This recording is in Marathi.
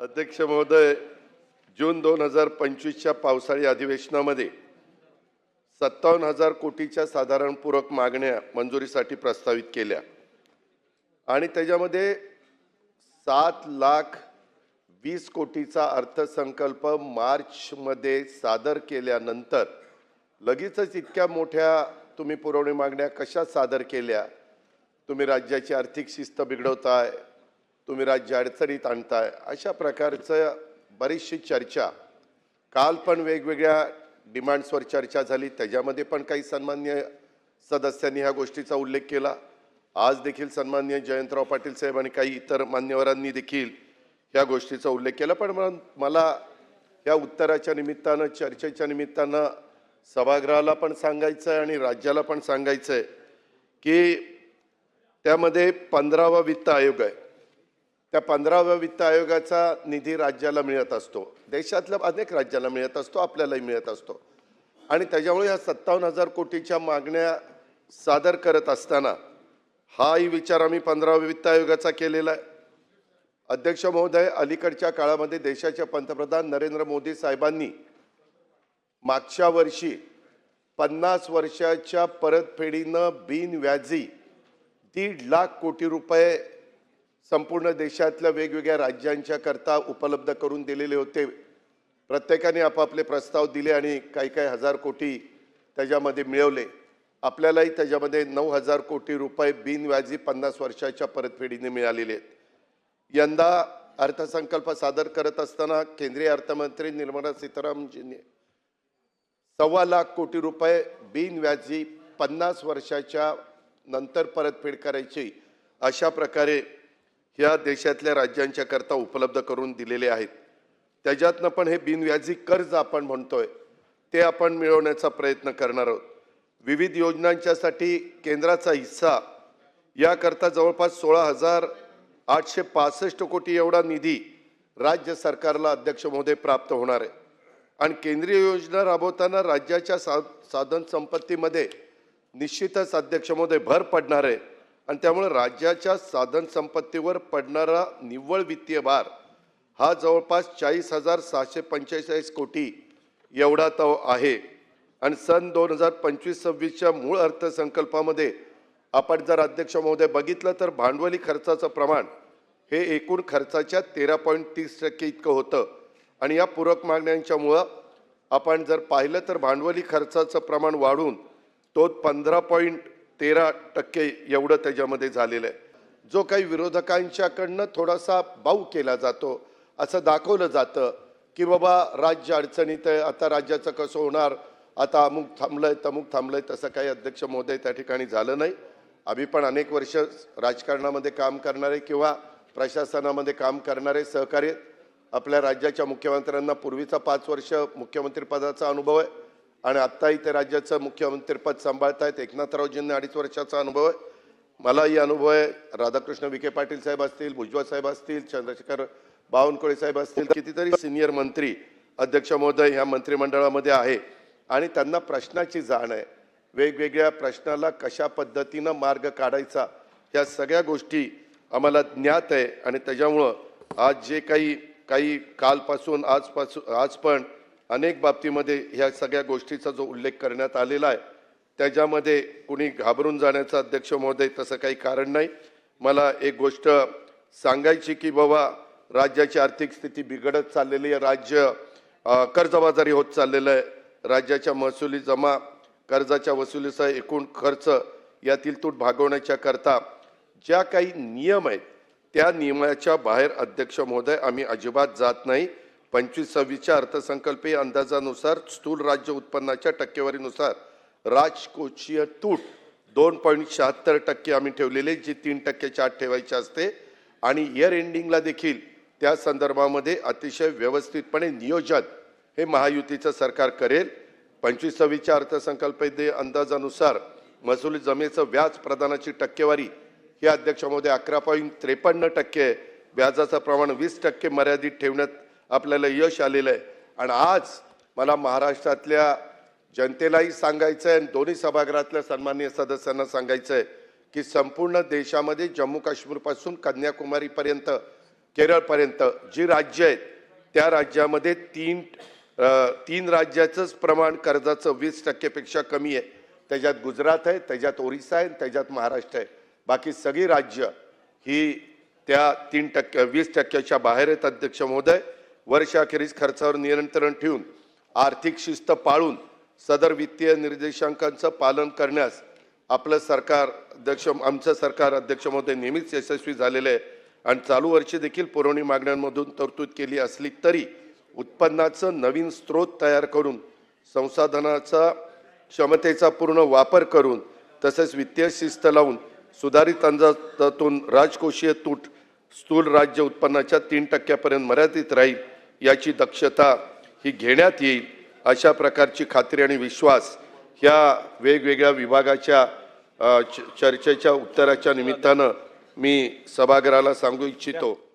अध्यक्ष महोदय जून दोन हजार पंचवीसच्या पावसाळी अधिवेशनामध्ये सत्तावन्न हजार कोटीच्या साधारण पूरक मागण्या मंजुरीसाठी प्रस्तावित केल्या. आणि त्याच्यामध्ये सात लाख वीस कोटीचा अर्थसंकल्प मार्चमध्ये सादर केल्यानंतर लगेचच इतक्या मोठ्या तुम्ही पुरवणी मागण्या कशा सादर केल्या? तुम्ही राज्याची आर्थिक शिस्त बिघडवताय तुम्ही राज्य अडचणीत आणताय अशा प्रकारचं बरीचशी चर्चा. काल पण वेगवेगळ्या डिमांड्सवर चर्चा झाली त्याच्यामध्ये पण काही सन्मान्य सदस्यांनी ह्या गोष्टीचा उल्लेख केला. आज देखील सन्मान्य जयंतराव पाटील साहेब आणि काही इतर मान्यवरांनी देखील या गोष्टीचा उल्लेख केला. पण मला- मला या उत्तराच्या निमित्तानं चर्चेच्या निमित्तानं सभागृहाला पण सांगायचं आहे आणि राज्याला पण सांगायचं आहे की त्यामध्ये पंधरावा वित्त आयोग आहे. त्या पंधराव्या वित्त आयोगाचा निधी राज्याला मिळत असतो. देशातल्या अनेक राज्याला मिळत असतो आपल्यालाही मिळत असतो. आणि त्याच्यामुळे ह्या सत्तावन्न हजार कोटीच्या मागण्या सादर करत असताना हाही विचार आम्ही पंधराव्या वित्त आयोगाचा केलेला आहे. अध्यक्ष महोदय अलीकडच्या काळामध्ये देशाचे पंतप्रधान नरेंद्र मोदी साहेबांनी मागच्या वर्षी पन्नास वर्षाच्या परतफेडीनं बिनव्याजी दीड लाख कोटी रुपये संपूर्ण देशातल्या वेगवेगळ्या राज्यांच्या करता उपलब्ध करून दिलेले होते. प्रत्येकाने आपापले प्रस्ताव दिले आणि काही काही हजार कोटी त्याच्यामध्ये मिळवले. आपल्यालाही त्याच्यामध्ये नऊ हजार कोटी रुपये बिनव्याजी पन्नास वर्षाच्या परतफेडीने मिळालेले आहेत. यंदा अर्थसंकल्प सादर करत असताना केंद्रीय अर्थमंत्री निर्मला सीतारामजींनी सव्वा लाख कोटी रुपये बिनव्याजी पन्नास वर्षाच्या नंतर परतफेड करायची अशा प्रकारे ह्या देशातल्या राज्यांच्या करता उपलब्ध करून दिलेले आहेत. त्याच्यातनं पण हे बिनव्याजी कर्ज आपण म्हणतोय ते आपण मिळवण्याचा प्रयत्न करणार आहोत. विविध योजनांच्यासाठी केंद्राचा हिस्सा याकरता जवळपास सोळा हजार आठशे पासष्ट कोटी एवढा निधी राज्य सरकारला अध्यक्ष महोदय प्राप्त होणार आहे. आणि केंद्रीय योजना राबवताना राज्याच्या सा साधन संपत्तीमध्ये निश्चितच अध्यक्ष महोदय भर पडणार आहे. आणि त्यामुळे राज्याच्या साधनसंपत्तीवर पडणारा निव्वळ वित्तीय भार हा जवळपास चाळीस हजार सहाशे पंचेचाळीस कोटी एवढा तो आहे. आणि सन दोन हजार पंचवीस सव्वीसच्या मूळ अर्थसंकल्पामध्ये आपण जर अध्यक्ष महोदय बघितलं तर भांडवली खर्चाचं प्रमाण हे एकूण खर्चाच्या तेरा पॉईंट तीस टक्के इतकं होतं. आणि या पूरक मागण्यांच्यामुळं आपण जर पाहिलं तर भांडवली खर्चाचं प्रमाण वाढून तो पंधरा पॉईंट तेरा टक्के एवढं त्याच्यामध्ये झालेलं आहे. जो काही विरोधकांच्याकडनं थोडासा बाऊ केला जातो असं दाखवलं जातं की बाबा राज्य अडचणीत आहे आता राज्याचं कसं होणार आता अमुक थांबलंय तमुक थांबलंय तसं काही अध्यक्ष महोदय त्या ठिकाणी झालं नाही. आम्ही पण अनेक वर्ष राजकारणामध्ये काम करणारे किंवा प्रशासनामध्ये काम करणारे सहकार्य आपल्या राज्याच्या मुख्यमंत्र्यांना पूर्वीचा पाच वर्ष मुख्यमंत्रीपदाचा अनुभव आहे. आणि आत्ताही ते राज्याचं मुख्यमंत्रीपद सांभाळतायत. एकनाथरावजींना अडीच वर्षाचा अनुभव आहे. मलाही अनुभव आहे. राधाकृष्ण विखे पाटील साहेब असतील भुजबळ साहेब असतील चंद्रशेखर बावनकुळे साहेब असतील कितीतरी सिनियर मंत्री अध्यक्ष महोदय ह्या मंत्रिमंडळामध्ये आहे. आणि त्यांना प्रश्नाची जाण आहे. वेगवेगळ्या प्रश्नाला कशा पद्धतीनं मार्ग काढायचा या सगळ्या गोष्टी आम्हाला ज्ञात आहे. आणि त्याच्यामुळं आज जे काही काही कालपासून आजपासून आज पण अनेक बाबतीमध्ये ह्या सगळ्या गोष्टीचा जो उल्लेख करण्यात आलेला आहे त्याच्यामध्ये कुणी घाबरून जाण्याचं अध्यक्ष महोदय तसं काही कारण नाही. मला एक गोष्ट सांगायची की बाबा राज्याची आर्थिक स्थिती बिघडत चाललेली आहे. राज्य कर्जबाजारी होत चाललेलं आहे. राज्याच्या महसुली जमा कर्जाच्या वसुलीचा एकूण खर्च यातील तूट भागवण्याच्या करता ज्या काही नियम आहेत त्या नियमाच्या बाहेर अध्यक्ष महोदय आम्ही अजिबात जात नाही. पंचवीस सव्वीसच्या अर्थसंकल्पीय अंदाजानुसार स्थूल राज्य उत्पन्नाच्या टक्केवारीनुसार राजकोषीय तूट दोन पॉईंट शहात्तर टक्के आम्ही ठेवलेले जी तीन टक्क्याच्या आत ठेवायची असते. आणि इयर एंडिंगला देखील त्या संदर्भामध्ये अतिशय व्यवस्थितपणे नियोजन हे महायुतीचं सरकार करेल. पंचवीस सव्वीसच्या अर्थसंकल्पीय अंदाजानुसार महसुली जमेचं व्याज प्रदानाची टक्केवारी ही अध्यक्षामध्ये अकरा पॉईंट त्रेपन्न टक्के व्याजाचं प्रमाण वीस टक्के मर्यादित ठेवण्यात आपल्याला यश आलेलं आहे. आणि आज मला महाराष्ट्रातल्या जनतेलाही सांगायचं आहे आणि दोन्ही सभागृहातल्या सन्मान्य सदस्यांना सांगायचं आहे की संपूर्ण देशामध्ये जम्मू काश्मीरपासून कन्याकुमारीपर्यंत केरळपर्यंत जी राज्य आहेत त्या राज्यामध्ये तीन तीन राज्याचंच प्रमाण कर्जाचं वीस टक्केपेक्षा कमी आहे. त्याच्यात गुजरात आहे त्याच्यात ओरिसा आहे त्याच्यात महाराष्ट्र आहे. बाकी सगळी राज्य ही त्या तीन टक्के वीस टक्क्याच्या बाहेर आहेत अध्यक्ष महोदय. वर्षाखेरीज खर्चावर नियंत्रण ठेवून आर्थिक शिस्त पाळून सदर वित्तीय निर्देशांकांचं पालन करण्यास आपलं सरकार अध्यक्ष आमचं सरकार अध्यक्ष महोदय नेहमीच यशस्वी झालेलं आहे. आणि चालू वर्षी देखील पुरवणी मागण्यांमधून तरतूद केली असली तरी उत्पन्नाचं नवीन स्रोत तयार करून संसाधनाचा क्षमतेचा पूर्ण वापर करून तसेच वित्तीय शिस्त लावून सुधारित अंदाजातून राजकोषीय तूट स्थूल राज्य उत्पन्नाच्या तीन टक्क्यापर्यंत मर्यादित राहील याची दक्षता ही घेण्यात येईल अशा प्रकारची खात्री आणि विश्वास ह्या वेगवेगळ्या विभागाच्या च- चर्चेच्या उत्तराच्या निमित्तानं मी सभागृहाला सांगू इच्छितो.